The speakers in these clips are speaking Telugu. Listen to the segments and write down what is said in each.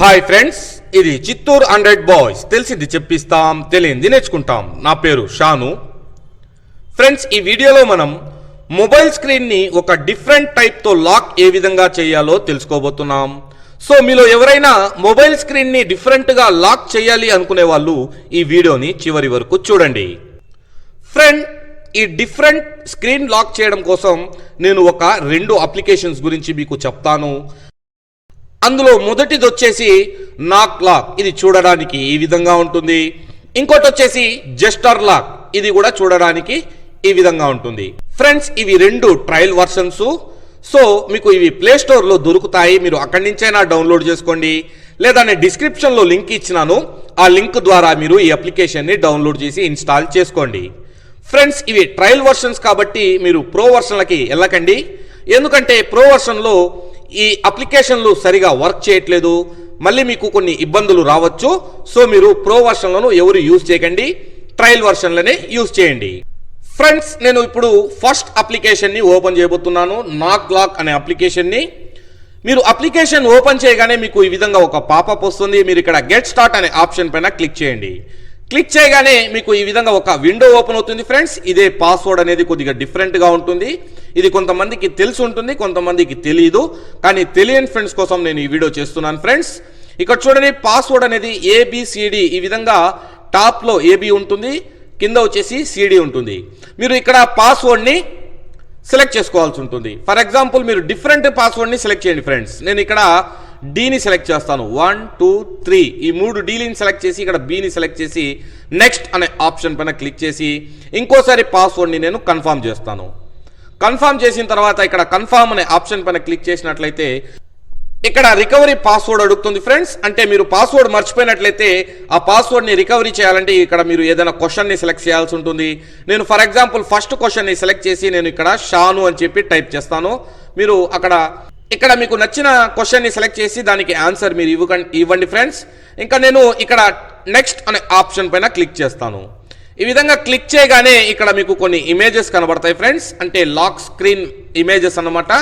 హాయ్ ఫ్రెండ్స్ ఇది చిత్తూరు హండ్రెడ్ బాయ్స్. తెలిసింది చెప్పిస్తాం తెలియంది నేర్చుకుంటాం. నా పేరు షాను. ఫ్రెండ్స్ ఈ వీడియోలో మనం మొబైల్ స్క్రీన్ని ఒక డిఫరెంట్ టైప్తో లాక్ ఏ విధంగా చేయాలో తెలుసుకోబోతున్నాం. సో మీలో ఎవరైనా మొబైల్ స్క్రీన్ని డిఫరెంట్గా లాక్ చేయాలి అనుకునే వాళ్ళు ఈ వీడియోని చివరి వరకు చూడండి. ఫ్రెండ్ ఈ డిఫరెంట్ స్క్రీన్ లాక్ చేయడం కోసం నేను ఒక రెండు అప్లికేషన్స్ గురించి మీకు చెప్తాను. అందులో మొదటిది వచ్చేసి నాక్ లాక్. ఇది చూడడానికి ఈ విధంగా ఉంటుంది. ఇంకోటి వచ్చేసి జస్టర్ లాక్. ఇది కూడా చూడడానికి ఈ విధంగా ఉంటుంది. ఫ్రెండ్స్ ఇవి రెండు ట్రయల్ వర్షన్స్. సో మీకు ఇవి ప్లే స్టోర్లో దొరుకుతాయి. మీరు అక్కడి నుంచైనా డౌన్లోడ్ చేసుకోండి. లేదా నేను డిస్క్రిప్షన్లో లింక్ ఇచ్చినాను. ఆ లింక్ ద్వారా మీరు ఈ అప్లికేషన్ని డౌన్లోడ్ చేసి ఇన్స్టాల్ చేసుకోండి. ఫ్రెండ్స్ ఇవి ట్రయల్ వర్షన్స్ కాబట్టి మీరు ప్రో వర్షన్లకి వెళ్ళకండి. ఎందుకంటే ప్రో వర్షన్లో ఈ అప్లికేషన్లు సరిగా వర్క్ చేయట్లేదు. మళ్ళీ మీకు కొన్ని ఇబ్బందులు రావచ్చు. సో మీరు ప్రో వర్షన్లను ఎవరు యూజ్ చేయకండి. ట్రయల్ వర్షన్లనే యూజ్ చేయండి. ఫ్రెండ్స్ నేను ఇప్పుడు ఫస్ట్ అప్లికేషన్ని ఓపెన్ చేయబోతున్నాను. నాక్ లాక్ అనే అప్లికేషన్ని. మీరు అప్లికేషన్ ఓపెన్ చేయగానే మీకు ఈ విధంగా ఒక పాపప్ వస్తుంది. మీరు ఇక్కడ గెట్ స్టార్ట్ అనే ఆప్షన్ పైన క్లిక్ చేయండి. క్లిక్ చేయగానే మీకు ఈ విధంగా ఒక విండో ఓపెన్ అవుతుంది ఫ్రెండ్స్. ఇదే పాస్వర్డ్ అనేది కొద్దిగా డిఫరెంట్గా ఉంటుంది. ఇది కొంతమందికి తెలిసి ఉంటుంది కొంతమందికి తెలియదు కానీ తెలియని ఫ్రెండ్స్ కోసం నేను ఈ వీడియో చేస్తున్నాను ఫ్రెండ్స్ ఇక్కడ చూడండి పాస్వర్డ్ అనేది ఏబిసిడి ఈ విధంగా టాప్లో ఏబి ఉంటుంది కింద వచ్చేసి సిడి ఉంటుంది. మీరు ఇక్కడ పాస్వర్డ్ని సెలెక్ట్ చేసుకోవాల్సి ఉంటుంది. ఫర్ ఎగ్జాంపుల్ మీరు డిఫరెంట్ పాస్వర్డ్ని సెలెక్ట్ చేయండి ఫ్రెండ్స్ నేను ఇక్కడ డీని సెలెక్ట్ చేస్తాను. వన్ టూ త్రీ ఈ మూడు డీని సెలెక్ట్ చేసి ఇక్కడ బీని సెలెక్ట్ చేసి నెక్స్ట్ అనే ఆప్షన్ పైన క్లిక్ చేసి ఇంకోసారి పాస్వర్డ్ని నేను కన్ఫర్మ్ చేస్తాను. కన్ఫామ్ చేసిన తర్వాత ఇక్కడ కన్ఫామ్ అనే ఆప్షన్ పైన క్లిక్ చేసినట్లయితే ఇక్కడ రికవరీ పాస్వర్డ్ అడుగుతుంది ఫ్రెండ్స్. అంటే మీరు పాస్వర్డ్ మర్చిపోయినట్లయితే ఆ పాస్వర్డ్ని రికవరీ చేయాలంటే ఇక్కడ మీరు ఏదైనా క్వశ్చన్ని సెలెక్ట్ చేయాల్సి ఉంటుంది. నేను ఫర్ ఎగ్జాంపుల్ ఫస్ట్ క్వశ్చన్ని సెలెక్ట్ చేసి నేను ఇక్కడ షాను అని చెప్పి టైప్ చేస్తాను. మీరు అక్కడ ఇక్కడ మీకు నచ్చిన క్వశ్చన్ని సెలెక్ట్ చేసి దానికి ఆన్సర్ మీరు ఇవ్వకండి ఇవ్వండి ఫ్రెండ్స్. ఇంకా నేను ఇక్కడ నెక్స్ట్ అనే ఆప్షన్ పైన క్లిక్ చేస్తాను. ఈ విధంగా క్లిక్ చేయగానే ఇక్కడ మీకు కొన్ని ఇమేజెస్ కనబడతాయి ఫ్రెండ్స్ అంటే లాక్ స్క్రీన్ ఇమేజెస్ అన్నమాట.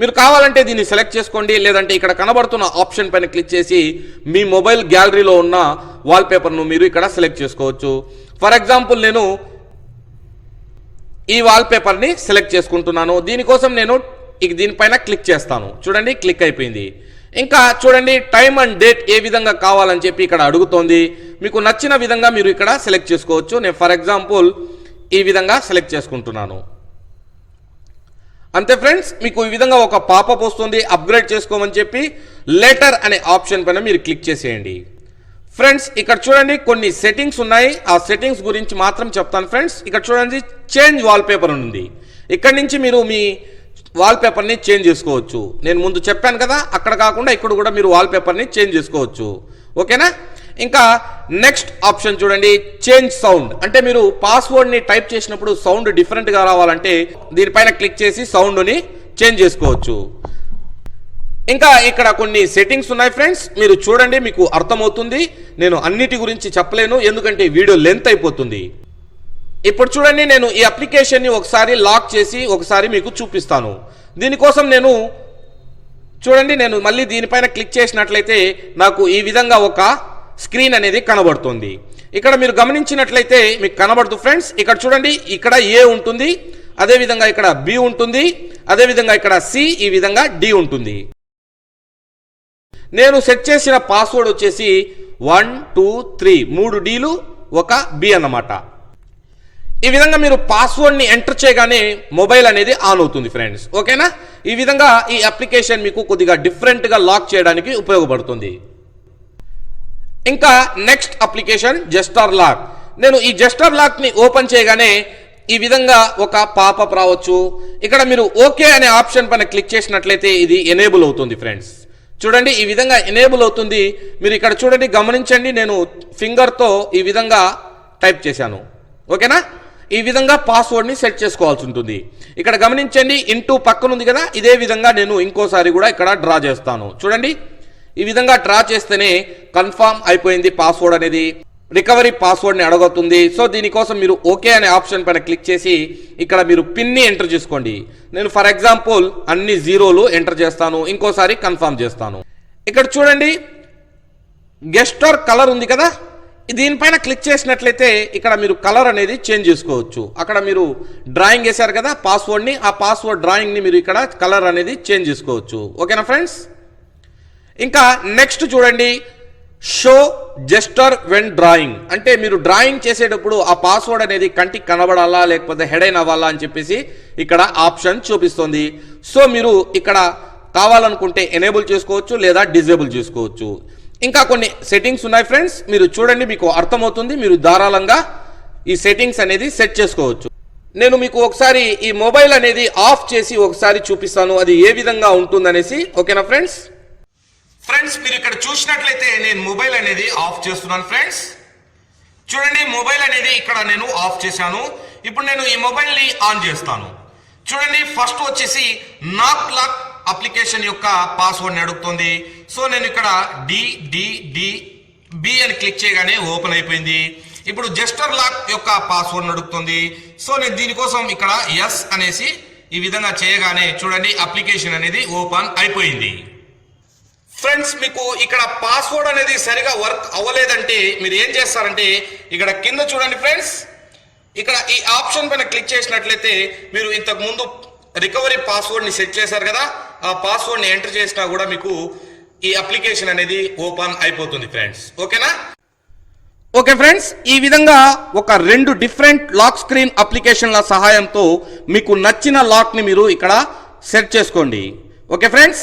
మీరు కావాలంటే దీన్ని సెలెక్ట్ చేసుకోండి లేదంటే ఇక్కడ కనబడుతున్న ఆప్షన్ పైన క్లిక్ చేసి మీ మొబైల్ గ్యాలరీలో ఉన్న వాల్పేపర్ను మీరు ఇక్కడ సెలెక్ట్ చేసుకోవచ్చు. ఫర్ ఎగ్జాంపుల్ నేను ఈ వాల్పేపర్ని సెలెక్ట్ చేసుకుంటున్నాను. దీనికోసం నేను ఇక దీనిపైన క్లిక్ చేస్తాను. చూడండి క్లిక్ అయిపోయింది. ఇంకా చూడండి టైం అండ్ డేట్ ఏ విధంగా కావాలని చెప్పి ఇక్కడ అడుగుతోంది. మీకు నచ్చిన విధంగా మీరు ఇక్కడ సెలెక్ట్ చేసుకోవచ్చు. నేను ఫర్ ఎగ్జాంపుల్ ఈ విధంగా సెలెక్ట్ చేసుకుంటున్నాను. అంతే ఫ్రెండ్స్ మీకు ఈ విధంగా ఒక పాపప్ వస్తుంది. అప్గ్రేడ్ చేసుకోమని చెప్పి లెటర్ అనే ఆప్షన్ పైన మీరు క్లిక్ చేసేయండి. ఫ్రెండ్స్ ఇక్కడ చూడండి కొన్ని సెట్టింగ్స్ ఉన్నాయి. ఆ సెట్టింగ్స్ గురించి మాత్రం చెప్తాను ఫ్రెండ్స్ ఇక్కడ చూడండి చేంజ్ వాల్పేపర్ ఉంది. ఇక్కడ నుంచి మీరు మీ వాల్పేపర్ని చేంజ్ చేసుకోవచ్చు. నేను ముందు చెప్పాను కదా అక్కడ కాకుండా ఇక్కడ కూడా మీరు వాల్పేపర్ని చేంజ్ చేసుకోవచ్చు. ఓకేనా? ఇంకా నెక్స్ట్ ఆప్షన్ చూడండి చేంజ్ సౌండ్ అంటే మీరు పాస్వర్డ్ని టైప్ చేసినప్పుడు సౌండ్ డిఫరెంట్గా రావాలంటే దీనిపైన క్లిక్ చేసి సౌండ్ని చేంజ్ చేసుకోవచ్చు. ఇంకా ఇక్కడ కొన్ని సెట్టింగ్స్ ఉన్నాయి ఫ్రెండ్స్ మీరు చూడండి మీకు అర్థమవుతుంది. నేను అన్నిటి గురించి చెప్పలేను ఎందుకంటే వీడియో లెంత్ అయిపోతుంది. ఇప్పుడు చూడండి నేను ఈ అప్లికేషన్ని ఒకసారి లాక్ చేసి ఒకసారి మీకు చూపిస్తాను. దీనికోసం నేను చూడండి నేను మళ్ళీ దీనిపైన క్లిక్ చేసినట్లయితే నాకు ఈ విధంగా ఒక స్క్రీన్ అనేది కనబడుతుంది. ఇక్కడ మీరు గమనించినట్లయితే మీకు కనబడుతు ఫ్రెండ్స్ ఇక్కడ చూడండి ఇక్కడ ఏ ఉంటుంది అదేవిధంగా ఇక్కడ బి ఉంటుంది అదేవిధంగా ఇక్కడ సి ఈ విధంగా డి ఉంటుంది. నేను సెట్ చేసిన పాస్వర్డ్ వచ్చేసి వన్ టూ త్రీ మూడు డీలు ఒక బి అన్నమాట. ఈ విధంగా మీరు పాస్వర్డ్ని ఎంటర్ చేయగానే మొబైల్ అనేది ఆన్ అవుతుంది ఫ్రెండ్స్ ఓకేనా? ఈ విధంగా ఈ అప్లికేషన్ మీకు కొద్దిగా డిఫరెంట్గా లాక్ చేయడానికి ఉపయోగపడుతుంది. ఇంకా నెక్స్ట్ అప్లికేషన్ జస్టర్ లాక్ నేను ఈ జస్టర్ లాక్ని ఓపెన్ చేయగానే ఈ విధంగా ఒక పాపప్ రావచ్చు. ఇక్కడ మీరు ఓకే అనే ఆప్షన్ పైన క్లిక్ చేసినట్లయితే ఇది ఎనేబుల్ అవుతుంది ఫ్రెండ్స్ చూడండి ఈ విధంగా ఎనేబుల్ అవుతుంది. మీరు ఇక్కడ చూడండి గమనించండి నేను ఫింగర్తో ఈ విధంగా టైప్ చేశాను. ఓకేనా? ఈ విధంగా పాస్వర్డ్ని సెట్ చేసుకోవాల్సి ఉంటుంది. ఇక్కడ గమనించండి ఇంటూ పక్కన ఉంది కదా ఇదే విధంగా నేను ఇంకోసారి కూడా ఇక్కడ డ్రా చేస్తాను. చూడండి ఈ విధంగా డ్రా చేస్తేనే కన్ఫామ్ అయిపోయింది పాస్వర్డ్ అనేది రికవరీ పాస్వర్డ్ని అడగవుతుంది సో దీనికోసం మీరు ఓకే అనే ఆప్షన్ పైన క్లిక్ చేసి ఇక్కడ మీరు పిన్ని ఎంటర్ చేసుకోండి. నేను ఫర్ ఎగ్జాంపుల్ అన్ని జీరోలు ఎంటర్ చేస్తాను ఇంకోసారి కన్ఫామ్ చేస్తాను. ఇక్కడ చూడండి గెస్టర్ కలర్ ఉంది కదా దీనిపైన క్లిక్ చేసినట్లయితే ఇక్కడ మీరు కలర్ అనేది చేంజ్ చేసుకోవచ్చు. అక్కడ మీరు డ్రాయింగ్ వేశారు కదా పాస్వర్డ్ని ఆ పాస్వర్డ్ డ్రాయింగ్ని మీరు ఇక్కడ కలర్ అనేది చేంజ్ చేసుకోవచ్చు. ఓకేనా ఫ్రెండ్స్? ఇంకా నెక్స్ట్ చూడండి షో జెస్టర్ వెన్ డ్రాయింగ్ అంటే మీరు డ్రాయింగ్ చేసేటప్పుడు ఆ పాస్వర్డ్ అనేది కంటికి కనబడాలా లేకపోతే హెడైన్ అవ్వాలా అని చెప్పేసి ఇక్కడ ఆప్షన్ చూపిస్తుంది. సో మీరు ఇక్కడ కావాలనుకుంటే ఎనేబుల్ చేసుకోవచ్చు లేదా డిజేబుల్ చేసుకోవచ్చు. ఇంకా కొన్ని సెట్టింగ్స్ ఉన్నాయి ఫ్రెండ్స్ మీరు చూడండి మీకు అర్థమవుతుంది మీరు ధారాళంగా ఈ సెట్టింగ్స్ అనేది సెట్ చేసుకోవచ్చు. నేను మీకు ఒకసారి ఈ మొబైల్ అనేది ఆఫ్ చేసి ఒకసారి చూపిస్తాను అది ఏ విధంగా ఉంటుందనేసి. ఓకేనా ఫ్రెండ్స్ ఫ్రెండ్స్ మీరు ఇక్కడ చూసినట్లయితే నేను మొబైల్ అనేది ఆఫ్ చేస్తున్నాను ఫ్రెండ్స్ చూడండి మొబైల్ అనేది ఇక్కడ నేను ఆఫ్ చేశాను. ఇప్పుడు నేను ఈ మొబైల్ని ఆన్ చేస్తాను. చూడండి ఫస్ట్ వచ్చేసి నాక్ లాక్ అప్లికేషన్ యొక్క పాస్వర్డ్ని అడుగుతుంది. సో నేను ఇక్కడ డి బి అని క్లిక్ చేయగానే ఓపెన్ అయిపోయింది. ఇప్పుడు జస్టర్ లాక్ యొక్క పాస్వర్డ్ని అడుగుతుంది. సో నేను దీనికోసం ఇక్కడ ఎస్ అనేసి ఈ విధంగా చేయగానే చూడండి అప్లికేషన్ అనేది ఓపెన్ అయిపోయింది. ఫ్రెండ్స్ మీకు ఇక్కడ పాస్వర్డ్ అనేది సరిగా వర్క్ అవ్వలేదంటే మీరు ఏం చేస్తారంటే ఇక్కడ కింద చూడండి ఫ్రెండ్స్ ఇక్కడ ఈ ఆప్షన్ పైన క్లిక్ చేసినట్లయితే మీరు ఇంతకు ముందు రికవరీ పాస్వర్డ్ని సెట్ చేశారు కదా ఆ పాస్వర్డ్ని ఎంటర్ చేసినా కూడా మీకు ఈ అప్లికేషన్ అనేది ఓపెన్ అయిపోతుంది ఫ్రెండ్స్ ఓకేనా? ఓకే ఫ్రెండ్స్ ఈ విధంగా ఒక రెండు డిఫరెంట్ లాక్ స్క్రీన్ అప్లికేషన్ల సహాయంతో మీకు నచ్చిన లాక్ని మీరు ఇక్కడ సెట్ చేసుకోండి. Okay friends